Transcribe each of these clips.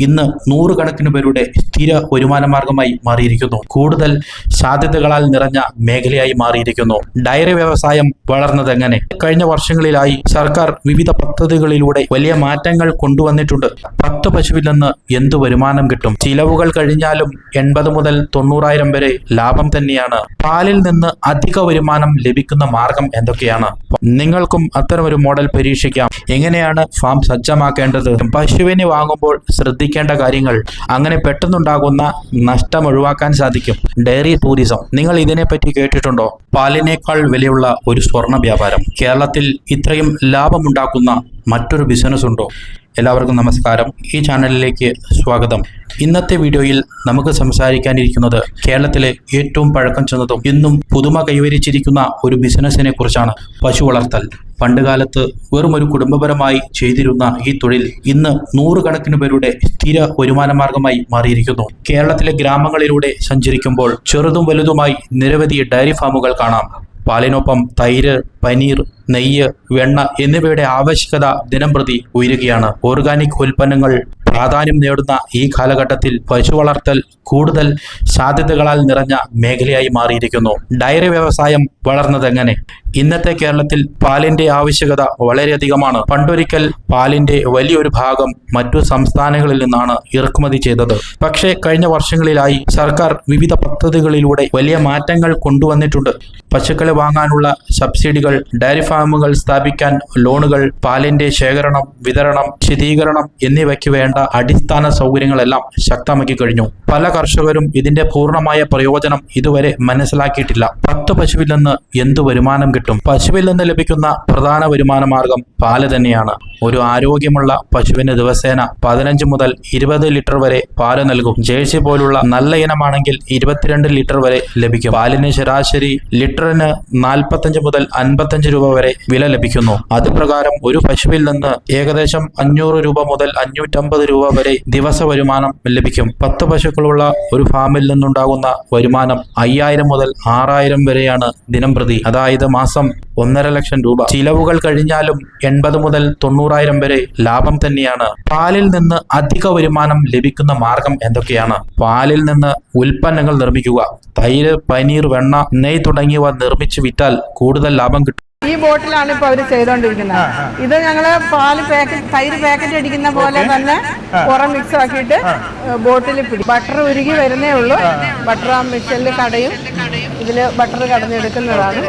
ഇന്ന് നൂറുകണക്കിന് പേരുടെ സ്ഥിര വരുമാന മാർഗമായി മാറിയിരിക്കുന്നു. കൂടുതൽ സാധ്യതകളാൽ നിറഞ്ഞ മേഖലയായി മാറിയിരിക്കുന്നു. ഡയറി വ്യവസായം വളർന്നത് എങ്ങനെ കഴിഞ്ഞ വർഷങ്ങളിലായി സർക്കാർ വിവിധ പദ്ധതികളിലൂടെ വലിയ മാറ്റങ്ങൾ കൊണ്ടുവന്നിട്ടുണ്ട്. പത്ത് പശുവിൽ നിന്ന് എന്ത് വരുമാനം കിട്ടും? ചിലവുകൾ കഴിഞ്ഞാലും എൺപത് മുതൽ തൊണ്ണൂറായിരം വരെ ലാഭം തന്നെയാണ്. പാലിൽ നിന്ന് അധിക വരുമാനം ലഭിക്കുന്ന മാർഗം എന്തൊക്കെയാണ്? നിങ്ങൾക്കും അത്തരമൊരു മോഡൽ പരീക്ഷിക്കാം. എങ്ങനെയാണ് ഫാം സജ്ജമാക്കേണ്ടത്? പശുവിനെ വാങ്ങുമ്പോൾ ശ്രദ്ധിക്കേണ്ട കാര്യങ്ങൾ അങ്ങനെ പെട്ടെന്നുണ്ടാകുന്ന നഷ്ടം ഒഴിവാക്കാൻ സാധിക്കും. Dairy tourism. നിങ്ങൾ ഇതിനെപ്പറ്റി കേട്ടിട്ടുണ്ടോ? പാലിനേക്കാൾ വിലയുള്ള ഒരു സ്വർണ വ്യാപാരം. കേരളത്തിൽ ഇത്രയും ലാഭമുണ്ടാക്കുന്ന മറ്റൊരു ബിസിനസ് ഉണ്ടോ? എല്ലാവർക്കും നമസ്കാരം. ഈ ചാനലിലേക്ക് സ്വാഗതം. ഇന്നത്തെ വീഡിയോയിൽ നമുക്ക് സംസാരിക്കാനിരിക്കുന്നത് കേരളത്തിലെ ഏറ്റവും പഴക്കം ചെന്നതും ഇന്നും പുതുമ കൈവരിച്ചിരിക്കുന്ന ഒരു ബിസിനസ്സിനെ കുറിച്ചാണ്. പശു വളർത്തൽ. പണ്ടുകാലത്ത് വെറും ഒരു കുടുംബപരമായി ചെയ്തിരുന്ന ഈ തൊഴിൽ ഇന്ന് നൂറുകണക്കിന് പേരുടെ സ്ഥിര വരുമാന മാർഗമായി മാറിയിരിക്കുന്നു. കേരളത്തിലെ ഗ്രാമങ്ങളിലൂടെ സഞ്ചരിക്കുമ്പോൾ ചെറുതും വലുതുമായി നിരവധി ഡയറി ഫാമുകൾ കാണാം. പാലിനൊപ്പം തൈര് പനീർ നെയ്യ് വെണ്ണ എന്നിവയുടെ ആവശ്യകത ദിനംപ്രതി ഉയരുകയാണ്. ഓർഗാനിക് ഉൽപ്പന്നങ്ങൾ പ്രാധാന്യം നേടുന്ന ഈ കാലഘട്ടത്തിൽ പശു വളർത്തൽ കൂടുതൽ സാധ്യതകളാൽ നിറഞ്ഞ മേഖലയായി മാറിയിരിക്കുന്നു. ഡയറി വ്യവസായം വളർന്നതെങ്ങനെ? ഇന്നത്തെ കേരളത്തിൽ പാലിന്റെ ആവശ്യകത വളരെയധികമാണ്. പണ്ടൊരിക്കൽ പാലിന്റെ വലിയൊരു ഭാഗം മറ്റു സംസ്ഥാനങ്ങളിൽ നിന്നാണ് ഇറക്കുമതി ചെയ്തത്. പക്ഷേ കഴിഞ്ഞ വർഷങ്ങളിലായി സർക്കാർ വിവിധ പദ്ധതികളിലൂടെ വലിയ മാറ്റങ്ങൾ കൊണ്ടുവന്നിട്ടുണ്ട്. പശുക്കളെ വാങ്ങാനുള്ള സബ്സിഡികൾ ഡയറി ഫാമുകൾ സ്ഥാപിക്കാൻ ലോണുകൾ പാലിന്റെ ശേഖരണം വിതരണം ശീതീകരണം എന്നിവയ്ക്ക് വേണ്ട അടിസ്ഥാന സൗകര്യങ്ങളെല്ലാം ശക്തമാക്കി കഴിഞ്ഞു. പല കർഷകരും ഇതിന്റെ പൂർണമായ പ്രയോജനം ഇതുവരെ മനസ്സിലാക്കിയിട്ടില്ല. പത്ത് പശുവിൽ നിന്ന് എന്ത് വരുമാനം കിട്ടും. പശുവിൽ നിന്ന് ലഭിക്കുന്ന പ്രധാന വരുമാന മാർഗം പാൽ തന്നെയാണ്. ഒരു ആരോഗ്യമുള്ള പശുവിന് ദിവസേന പതിനഞ്ച് മുതൽ ഇരുപത് ലിറ്റർ വരെ പാൽ നൽകും. ജേഴ്സി പോലുള്ള നല്ല ഇനമാണെങ്കിൽ ഇരുപത്തിരണ്ട് ലിറ്റർ വരെ ലഭിക്കും. പാലിന് ശരാശരി ലിറ്ററിന് നാൽപ്പത്തഞ്ച് മുതൽ അൻപത്തഞ്ച് രൂപ വരെ വില ലഭിക്കുന്നു. അതുപ്രകാരം ഒരു പശുവിൽ നിന്ന് ഏകദേശം അഞ്ഞൂറ് രൂപ മുതൽ അഞ്ഞൂറ്റമ്പത് രൂപ വരെ ദിവസ വരുമാനം ലഭിക്കും. പത്ത് പശുക്കളുള്ള ഒരു ഫാമിൽ നിന്നുണ്ടാകുന്ന വരുമാനം അയ്യായിരം മുതൽ ആറായിരം വരെയാണ് ദിനം പ്രതി അതായത് മാസം ഒന്നര ലക്ഷം രൂപ. ചിലവുകൾ കഴിഞ്ഞാലും എൺപത് മുതൽ തൊണ്ണൂറായിരം വരെ ലാഭം തന്നെയാണ്. പാലിൽ നിന്ന് അധിക വരുമാനം ലഭിക്കുന്ന മാർഗം എന്തൊക്കെയാണ്? പാലിൽ നിന്ന് ഉൽപ്പന്നങ്ങൾ നിർമ്മിക്കുക തൈര് പനീർ വെണ്ണ നെയ് തുടങ്ങിയവ നിർമ്മിച്ച് വിറ്റാൽ കൂടുതൽ ലാഭം കിട്ടും. ഈ ബോട്ടിലാണ് ഇപ്പൊ അവർ ചെയ്തോണ്ടിരിക്കുന്നത്. ഇത് ഞങ്ങൾ പാൽ പാക്കറ്റ് തൈര് പാക്കറ്റ് അടിക്കുന്ന പോലെ തന്നെ പുറം മിക്സ് ആക്കിയിട്ട് ബോട്ടിൽ പിടി ബട്ടർ ഉരുകി വരുന്നേ ഉള്ളൂ. ബട്ടർ ആ മിക്സറിൽ കടയും. ഇതിൽ ബട്ടർ കടഞ്ഞെടുക്കുന്നതാണ്.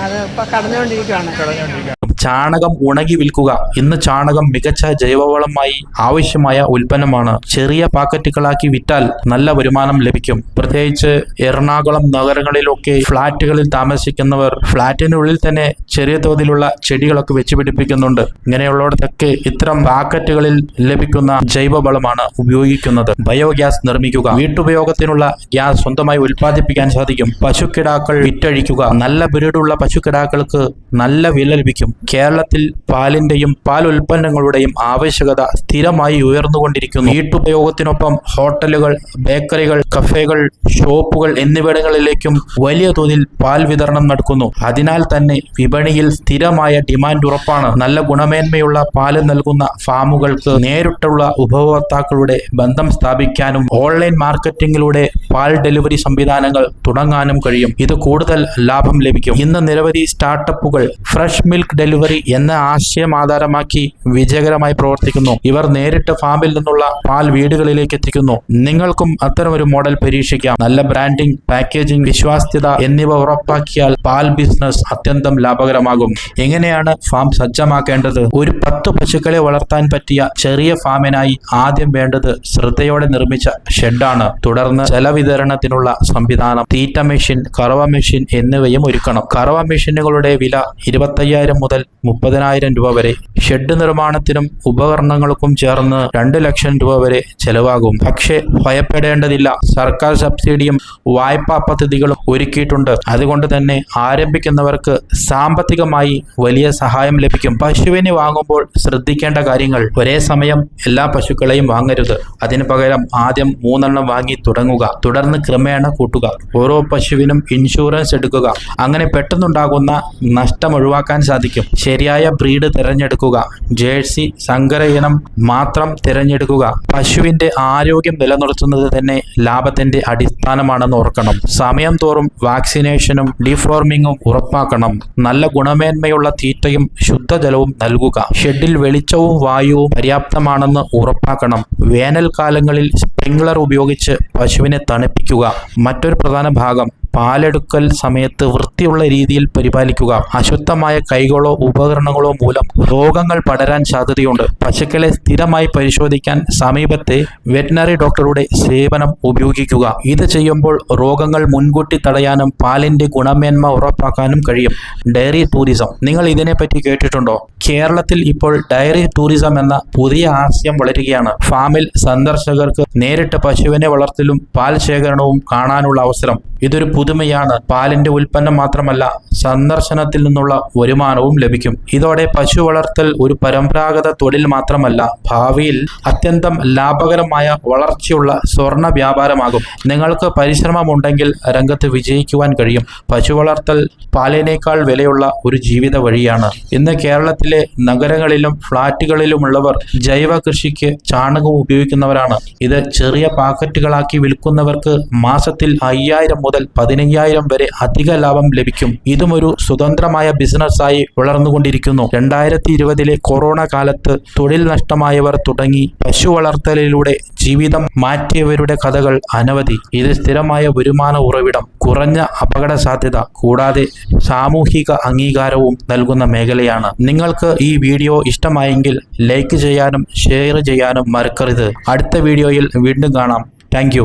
അത് ഇപ്പം കടന്നുകൊണ്ടിരിക്കുകയാണ് ചാണകം ഉണങ്ങി വിൽക്കുക ഇന്ന് ചാണകം മികച്ച ജൈവവളമായി ആവശ്യമായ ഉൽപ്പന്നമാണ്. ചെറിയ പാക്കറ്റുകളാക്കി വിറ്റാൽ നല്ല വരുമാനം ലഭിക്കും. പ്രത്യേകിച്ച് എറണാകുളം നഗരങ്ങളിലൊക്കെ ഫ്ളാറ്റുകളിൽ താമസിക്കുന്നവർ ഫ്ളാറ്റിനുള്ളിൽ തന്നെ ചെറിയ തോതിലുള്ള ചെടികളൊക്കെ വെച്ച് പിടിപ്പിക്കുന്നുണ്ട്. ഇങ്ങനെയുള്ളിടത്തൊക്കെ ഇത്തരം പാക്കറ്റുകളിൽ ലഭിക്കുന്ന ജൈവവളമാണ് ഉപയോഗിക്കുന്നത്. ബയോഗ്യാസ് നിർമ്മിക്കുക വീട്ടുപയോഗത്തിനുള്ള ഗ്യാസ് സ്വന്തമായി ഉൽപ്പാദിപ്പിക്കാൻ സാധിക്കും. പശുക്കിടാക്കൾ വിറ്റഴിക്കുക നല്ല ബ്രീഡുള്ള പശുക്കിടാക്കൾക്ക് നല്ല വില ലഭിക്കും. കേരളത്തിൽ പാലിന്റെയും പാൽ ഉൽപ്പന്നങ്ങളുടെയും ആവശ്യകത സ്ഥിരമായി ഉയർന്നുകൊണ്ടിരിക്കുന്നു. വീട്ടുപയോഗത്തിനൊപ്പം ഹോട്ടലുകൾ ബേക്കറികൾ കഫേകൾ ഷോപ്പുകൾ എന്നിവിടങ്ങളിലേക്കും വലിയ തോതിൽ പാൽ വിതരണം നടക്കുന്നു. അതിനാൽ തന്നെ വിപണിയിൽ സ്ഥിരമായ ഡിമാൻഡ് ഉറപ്പാണ്. നല്ല ഗുണമേന്മയുള്ള പാൽ നൽകുന്ന ഫാമുകൾക്ക് നേരിട്ടുള്ള ഉപഭോക്താക്കളുടെ ബന്ധം സ്ഥാപിക്കാനും ഓൺലൈൻ മാർക്കറ്റിംഗിലൂടെ പാൽ ഡെലിവറി സംവിധാനങ്ങൾ തുടങ്ങാനും കഴിയും. ഇത് കൂടുതൽ ലാഭം ലഭിക്കും. ഇന്ന് നിരവധി സ്റ്റാർട്ടപ്പുകൾ ഫ്രഷ് മിൽക്ക് ഡെലിവറി എന്ന ആശയം ആധാരമാക്കി വിജയകരമായി പ്രവർത്തിക്കുന്നു. ഇവർ നേരിട്ട് ഫാമിൽ നിന്നുള്ള പാൽ വീടുകളിലേക്ക് എത്തിക്കുന്നു. നിങ്ങൾക്കും അത്തരമൊരു മോഡൽ പരീക്ഷിക്കാം. നല്ല ബ്രാൻഡിംഗ് പാക്കേജിംഗ് വിശ്വാസ്യത എന്നിവ ഉറപ്പാക്കിയാൽ പാൽ ബിസിനസ് അത്യന്തം ലാഭകരമാകും. എങ്ങനെയാണ് ഫാം സജ്ജമാക്കേണ്ടത്? ഒരു പത്ത് പശുക്കളെ വളർത്താൻ പറ്റിയ ചെറിയ ഫാമിനായി ആദ്യം വേണ്ടത് ശ്രദ്ധയോടെ നിർമ്മിച്ച ഷെഡാണ്. തുടർന്ന് ജലവിതരണത്തിനുള്ള സംവിധാനം തീറ്റ മെഷീൻ കറവ മെഷീൻ എന്നിവയും ഒരുക്കണം. കറവ മെഷീനുകളുടെ വില ഇരുപത്തയ്യായിരം മുതൽ മുപ്പതിനായിരം രൂപ വരെ. ഷെഡ് നിർമ്മാണത്തിനും ഉപകരണങ്ങൾക്കും ചേർന്ന് രണ്ട് ലക്ഷം രൂപ വരെ ചെലവാകും. പക്ഷേ ഭയപ്പെടേണ്ടതില്ല. സർക്കാർ സബ്സിഡിയും വായ്പാ പദ്ധതികളും ഒരുക്കിയിട്ടുണ്ട്. അതുകൊണ്ട് തന്നെ ആരംഭിക്കുന്നവർക്ക് സാമ്പത്തികമായി വലിയ സഹായം ലഭിക്കും. പശുവിനെ വാങ്ങുമ്പോൾ ശ്രദ്ധിക്കേണ്ട കാര്യങ്ങൾ. ഒരേ സമയം എല്ലാ പശുക്കളെയും വാങ്ങരുത്. അതിനു പകരം ആദ്യം മൂന്നെണ്ണം വാങ്ങി തുടങ്ങുക. തുടർന്ന് ക്രമേണ കൂട്ടുക. ഓരോ പശുവിനും ഇൻഷുറൻസ് എടുക്കുക. അങ്ങനെ പെട്ടെന്നുണ്ടാകുന്ന നഷ്ടം ഒഴിവാക്കാൻ സാധിക്കും. ശരിയായ ബ്രീഡ് തിരഞ്ഞെടുക്കുക. ജേഴ്സി സങ്കര ഇനം മാത്രം തിരഞ്ഞെടുക്കുക. പശുവിന്റെ ആരോഗ്യം നിലനിർത്തുന്നത് തന്നെ ലാഭത്തിന്റെ അടിസ്ഥാനമാണെന്ന് ഓർക്കണം. സമയം തോറും വാക്സിനേഷനും ഡിഫോർമിങ്ങും ഉറപ്പാക്കണം. നല്ല ഗുണമേന്മയുള്ള തീറ്റയും ശുദ്ധജലവും നൽകുക. ഷെഡിൽ വെളിച്ചവും വായുവും പര്യാപ്തമാണെന്ന് ഉറപ്പാക്കണം. വേനൽക്കാലങ്ങളിൽ സ്പ്രിംഗ്ലർ ഉപയോഗിച്ച് പശുവിനെ തണുപ്പിക്കുക. മറ്റൊരു പ്രധാന ഭാഗം പാലെടുക്കൽ സമയത്ത് വൃത്തിയുള്ള രീതിയിൽ പരിപാലിക്കുക. അശുദ്ധമായ കൈകളോ ഉപകരണങ്ങളോ മൂലം രോഗങ്ങൾ പടരാൻ സാധ്യതയുണ്ട്. പശുക്കളെ സ്ഥിരമായി പരിശോധിക്കാൻ സമീപത്തെ വെറ്റിനറി ഡോക്ടറുടെ സേവനം ഉപയോഗിക്കുക. ഇത് ചെയ്യുമ്പോൾ രോഗങ്ങൾ മുൻകൂട്ടി തടയാനും പാലിന്റെ ഗുണമേന്മ ഉറപ്പാക്കാനും കഴിയും. Dairy tourism. നിങ്ങൾ ഇതിനെപ്പറ്റി കേട്ടിട്ടുണ്ടോ? കേരളത്തിൽ ഇപ്പോൾ ഡയറി ടൂറിസം എന്ന പുതിയ ആശയം വളരുകയാണ്. ഫാമിൽ സന്ദർശകർക്ക് നേരിട്ട് പശുവിനെ വളർത്തലും പാൽ ശേഖരണവും കാണാനുള്ള അവസരം. ഇതൊരു പുതുമയാണ്. പാലിന്റെ ഉൽപ്പന്നം മാത്രമല്ല സന്ദർശനത്തിൽ നിന്നുള്ള വരുമാനവും ലഭിക്കും. ഇതോടെ പശു വളർത്തൽ ഒരു പരമ്പരാഗത തൊഴിൽ മാത്രമല്ല ഭാവിയിൽ അത്യന്തം ലാഭകരമായ വളർച്ചയുള്ള സ്വർണ വ്യാപാരമാകും. നിങ്ങൾക്ക് പരിശ്രമമുണ്ടെങ്കിൽ രംഗത്ത് വിജയിക്കുവാൻ കഴിയും. പശു വളർത്തൽ പാലിനേക്കാൾ വിലയുള്ള ഒരു ജീവിത വഴിയാണ്. ഇന്ന് കേരളത്തിലെ നഗരങ്ങളിലും ഫ്ളാറ്റുകളിലുമുള്ളവർ ജൈവ കൃഷിക്ക് ചാണകം ഉപയോഗിക്കുന്നവരാണ്. ഇത് ചെറിയ പാക്കറ്റുകളാക്കി വിൽക്കുന്നവർക്ക് മാസത്തിൽ അയ്യായിരം മുതൽ പതിനയ്യായിരം വരെ അധിക ലാഭം ലഭിക്കും. ഇതും ഒരു സ്വതന്ത്രമായ ബിസിനസ്സായി വളർന്നുകൊണ്ടിരിക്കുന്നു. രണ്ടായിരത്തി ഇരുപതിലെ കൊറോണ കാലത്ത് തൊഴിൽ നഷ്ടമായവർ തുടങ്ങി പശു വളർത്തലിലൂടെ ജീവിതം മാറ്റിയവരുടെ കഥകൾ അനവധി. ഇത് സ്ഥിരമായ വരുമാന ഉറവിടം കുറഞ്ഞ അപകട സാധ്യത കൂടാതെ സാമൂഹിക അംഗീകാരവും നൽകുന്ന മേഖലയാണ്. നിങ്ങൾക്ക് ഈ വീഡിയോ ഇഷ്ടമായെങ്കിൽ ലൈക്ക് ചെയ്യാനും ഷെയർ ചെയ്യാനും മറക്കരുത്. അടുത്ത വീഡിയോയിൽ വീണ്ടും കാണാം. താങ്ക്